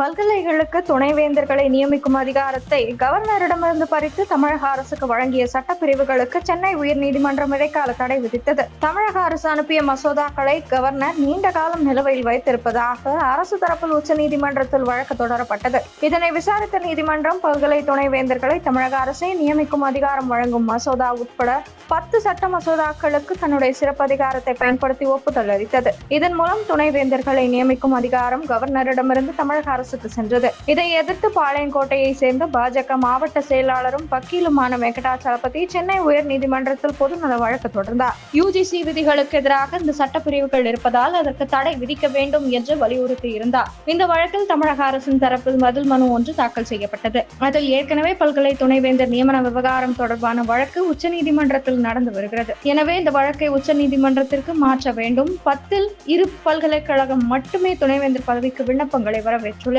பல்கலைகளுக்கு துணைவேந்தர்களை நியமிக்கும் அதிகாரத்தை கவர்னரிடமிருந்து பறித்து தமிழக அரசுக்கு வழங்கிய சட்டப்பிரிவுகளுக்கு சென்னை உயர்நீதிமன்றம் இடைக்கால தடை விதித்தது. தமிழக அரசு அனுப்பிய மசோதாக்களை கவர்னர் நீண்ட காலம் நிலுவையில் வைத்திருப்பதாக அரசு தரப்பில் உச்சநீதிமன்றத்தில் வழக்கு தொடரப்பட்டது. இதனை விசாரித்த நீதிமன்றம் பல்கலை துணைவேந்தர்களை தமிழக அரசே நியமிக்கும் அதிகாரம் வழங்கும் மசோதா உட்பட பத்து சட்ட மசோதாக்களுக்கு தன்னுடைய சிறப்பு அதிகாரத்தை பயன்படுத்தி ஒப்புதல் அளித்தது. இதன் மூலம் துணைவேந்தர்களை நியமிக்கும் அதிகாரம் கவர்னரிடமிருந்து தமிழக அரசு அரசுக்கு சென்றது. இதை எதிர்த்து பாளையங்கோட்டையை சேர்ந்த பாஜக மாவட்ட செயலாளரும் வக்கீலுமான வெங்கடாச்சலபதி சென்னை உயர் நீதிமன்றத்தில் பொதுநல வழக்கு தொடர்ந்தார். யுஜிசி விதிகளுக்கு எதிராக இந்த சட்டப்பிரிவுகள் இருப்பதால் அதற்கு தடை விதிக்க வேண்டும் என்று வலியுறுத்தி இருந்தார். இந்த வழக்கில் தமிழக அரசின் தரப்பில் பதில் மனு ஒன்று தாக்கல் செய்யப்பட்டது. அதில் ஏற்கனவே பல்கலை துணைவேந்தர் நியமன விவகாரம் தொடர்பான வழக்கு உச்சநீதிமன்றத்தில் நடந்து வருகிறது. எனவே இந்த வழக்கை உச்சநீதிமன்றத்திற்கு மாற்ற வேண்டும். பத்தில் இரு பல்கலைக்கழகம் மட்டுமே துணைவேந்தர் பதவிக்கு விண்ணப்பங்களை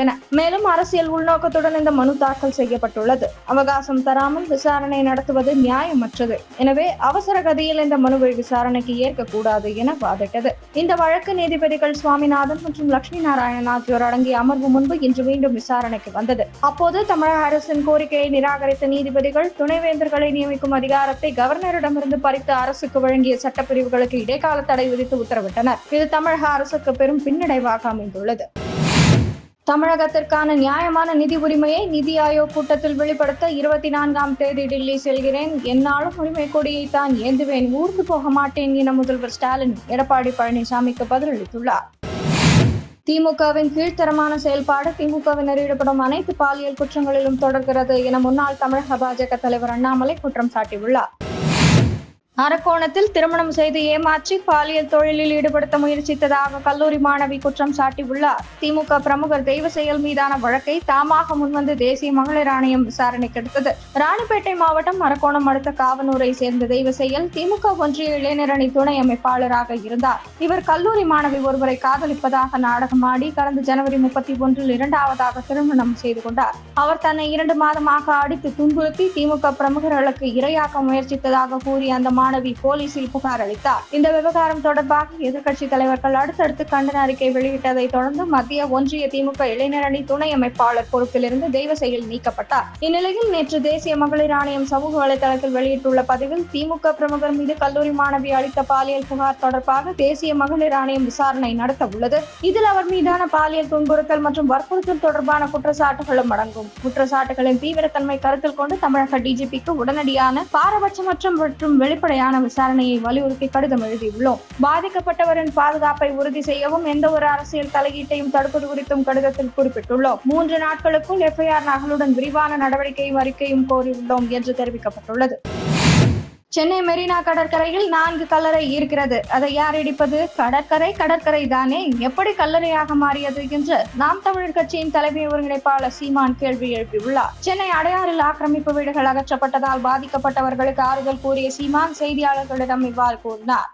உள்ளன. மேலும் அரசியல் உள்நோக்கத்துடன் இந்த மனு தாக்கல் செய்யப்பட்டுள்ளது. அவகாசம் தராமல் விசாரணை நடத்துவது நியாயமற்றது. எனவே அவசர கதியில் இந்த மனுவை விசாரணைக்கு ஏற்கக்கூடாது என வாதிட்டது. இந்த வழக்கு நீதிபதிகள் சுவாமிநாதன் மற்றும் லட்சுமி நாராயணன் ஆகியோர் அடங்கிய அமர்வு முன்பு இன்று மீண்டும் விசாரணைக்கு வந்தது. அப்போது தமிழக அரசின் கோரிக்கையை நிராகரித்த நீதிபதிகள் துணைவேந்தர்களை நியமிக்கும் அதிகாரத்தை கவர்னரிடமிருந்து பறித்து அரசுக்கு வழங்கிய சட்டப்பிரிவுகளுக்கு இடைக்கால தடை விதித்து உத்தரவிட்டனர். இது தமிழக அரசுக்கு பெரும் பின்னடைவாக அமைந்துள்ளது. தமிழகத்திற்கான நியாயமான நிதி உரிமையை நிதி ஆயோக் கூட்டத்தில் வெளிப்படுத்த இருபத்தி நான்காம் தேதி டெல்லி செல்கிறேன். என்னாலும் உரிமை கொடியை தான் ஏந்துவேன். ஊர்ந்து போக மாட்டேன் என முதல்வர் ஸ்டாலின் எடப்பாடி பழனிசாமிக்கு பதிலளித்துள்ளார். திமுகவின் கீழ்த்தரமான செயல்பாடு திமுகவினர் ஈடுபடும் அனைத்து பாலியல் குற்றங்களிலும் தொடர்கிறது என முன்னாள் தமிழக பாஜக தலைவர் அண்ணாமலை குற்றம் சாட்டியுள்ளார். அரக்கோணத்தில் திருமணம் செய்து ஏமாற்றி பாலியல் தொழிலில் ஈடுபடுத்த முயற்சித்ததாக கல்லூரி மாணவி குற்றம் சாட்டியுள்ளார். திமுக பிரமுகர் தெய்வ செயல் மீதான வழக்கை தாமாக முன்வந்து தேசிய மகளிர் ஆணையம் விசாரணைக்கு எடுத்தது. ராணிப்பேட்டை மாவட்டம் அரக்கோணம் அடுத்த காவனூரை சேர்ந்த தெய்வ செயல் திமுக ஒன்றிய இளைஞரணி துணை அமைப்பாளராக இருந்தார். இவர் கல்லூரி மாணவி ஒருவரை காதலிப்பதாக நாடகமாடி கடந்த ஜனவரி முப்பத்தி ஒன்றில் இரண்டாவதாக திருமணம் செய்து கொண்டார். அவர் தன்னை இரண்டு மாதமாக அடித்து துன்புறுத்தி திமுக பிரமுகர்களுக்கு இரையாக்க முயற்சித்ததாக கூறி அந்த மாணவி மாணவி போலீசில் புகார் அளித்தார். இந்த விவகாரம் தொடர்பாக எதிர்க்கட்சி தலைவர்கள் அடுத்தடுத்து கண்டன அறிக்கை வெளியிட்டதை தொடர்ந்து மத்திய ஒன்றிய திமுக இளைஞரணி துணை அமைப்பாளர் பொறுப்பிலிருந்து தெய்வ செயல் நீக்கப்பட்டார். இந்நிலையில் நேற்று தேசிய மகளிர் ஆணையம் சமூக வலைதளத்தில் வெளியிட்டுள்ள பதிவில் திமுக பிரமுகர் மீது கல்லூரி மாணவி அளித்த பாலியல் புகார் தொடர்பாக தேசிய மகளிர் ஆணையம் விசாரணை நடத்த உள்ளது. இதில் அவர் மீதான பாலியல் துன்புறுத்தல் மற்றும் வற்புறுத்தல் தொடர்பான குற்றச்சாட்டுகளும் அடங்கும். குற்றச்சாட்டுகளின் தீவிரத்தன்மை கருத்தில் கொண்டு தமிழக டிஜிபிக்கு உடனடியான பாரபட்சமற்ற மற்றும் வெளிப்படையான விசாரணையை வலியுறுத்தி கடிதம் எழுதியுள்ளோம். பாதிக்கப்பட்டவரின் பாதுகாப்பை உறுதி செய்யவும் எந்த ஒரு அரசியல் தலையீட்டையும் தடுப்பது குறித்தும் கடிதத்தில் குறிப்பிட்டுள்ளோம். மூன்று நாட்களுக்குள் எஃப்ஐஆர் நகலுடன் விரிவான நடவடிக்கையும் அறிக்கையும் கோரியுள்ளோம் என்று தெரிவிக்கப்பட்டுள்ளது. சென்னை மெரினா கடற்கரையில் நான்கு கல்லறை இருக்கிறது. அதை யார் இடிப்பது? கடற்கரை கடற்கரை தானே. எப்படி கல்லறையாக மாறியது என்று நாம் தமிழர் கட்சியின் தலைமை ஒருங்கிணைப்பாளர் சீமான் கேள்வி எழுப்பியுள்ளார். சென்னை அடையாறில் ஆக்கிரமிப்பு வீடுகள் அகற்றப்பட்டதால் பாதிக்கப்பட்டவர்களுக்கு ஆறுதல் கூறிய சீமான் செய்தியாளர்களிடம் இவ்வாறு கூறினார்.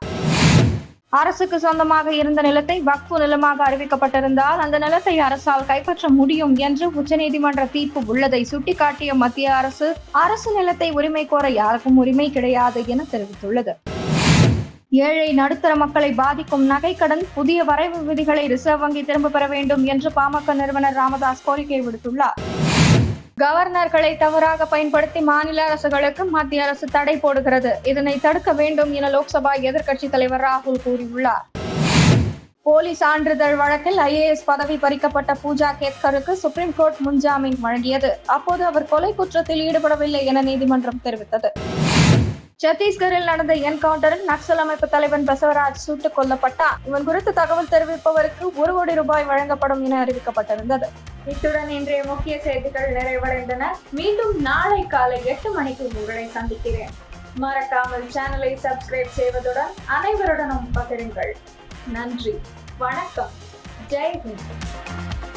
அரசுக்கு சொந்தமாக இருந்த நிலத்தை வக்ஃபு நிலமாக அறிவிக்கப்பட்டிருந்தால் அந்த நிலத்தை அரசால் கைப்பற்ற முடியும் என்று உச்சநீதிமன்ற தீர்ப்பு உள்ளதை சுட்டிக்காட்டிய மத்திய அரசு அரசு நிலத்தை உரிமை கோர யாருக்கும் உரிமை கிடையாது என தெரிவித்துள்ளது. ஏழை நடுத்தர மக்களை பாதிக்கும் நகைக்கடன் புதிய வரைவு விதிகளை ரிசர்வ் வங்கி திரும்ப பெற வேண்டும் என்று பாமக நிறுவனர் ராமதாஸ் கோரிக்கை விடுத்துள்ளார். கவர்னர்களை தவறாக பயன்படுத்தி மாநில அரசுகளுக்கு மத்திய அரசு தடை போடுகிறது. இதனை தடுக்க வேண்டும் என லோக்சபா எதிர்க்கட்சித் தலைவர் ராகுல் கூறியுள்ளார். போலி சான்றிதழ் வழக்கில் ஐஏஎஸ் பதவி பறிக்கப்பட்ட பூஜா கேத்கருக்கு சுப்ரீம் கோர்ட் முன்ஜாமீன் வழங்கியது. அப்போது அவர் கொலை குற்றத்தில் ஈடுபடவில்லை என நீதிமன்றம் தெரிவித்தது. சத்தீஸ்கரில் நடந்த என்கவுண்டரில் நக்சல் அமைப்பு தலைவன் பசவராஜ் சுட்டுக் கொல்லப்பட்டார். இவன் குறித்து தகவல் தெரிவிப்பவருக்கு ஒரு கோடி ரூபாய் வழங்கப்படும் என அறிவிக்கப்பட்டிருந்தது. இத்துடன் இன்றைய முக்கிய செய்திகள் நிறைவடைந்தன. மீண்டும் நாளை காலை எட்டு மணிக்கு உங்களை சந்திக்கிறேன். மறக்காமல் சேனலை சப்ஸ்கிரைப் செய்வதுடன் அனைவருடனும் பகிருங்கள். நன்றி. வணக்கம். ஜெய் ஹிந்த்.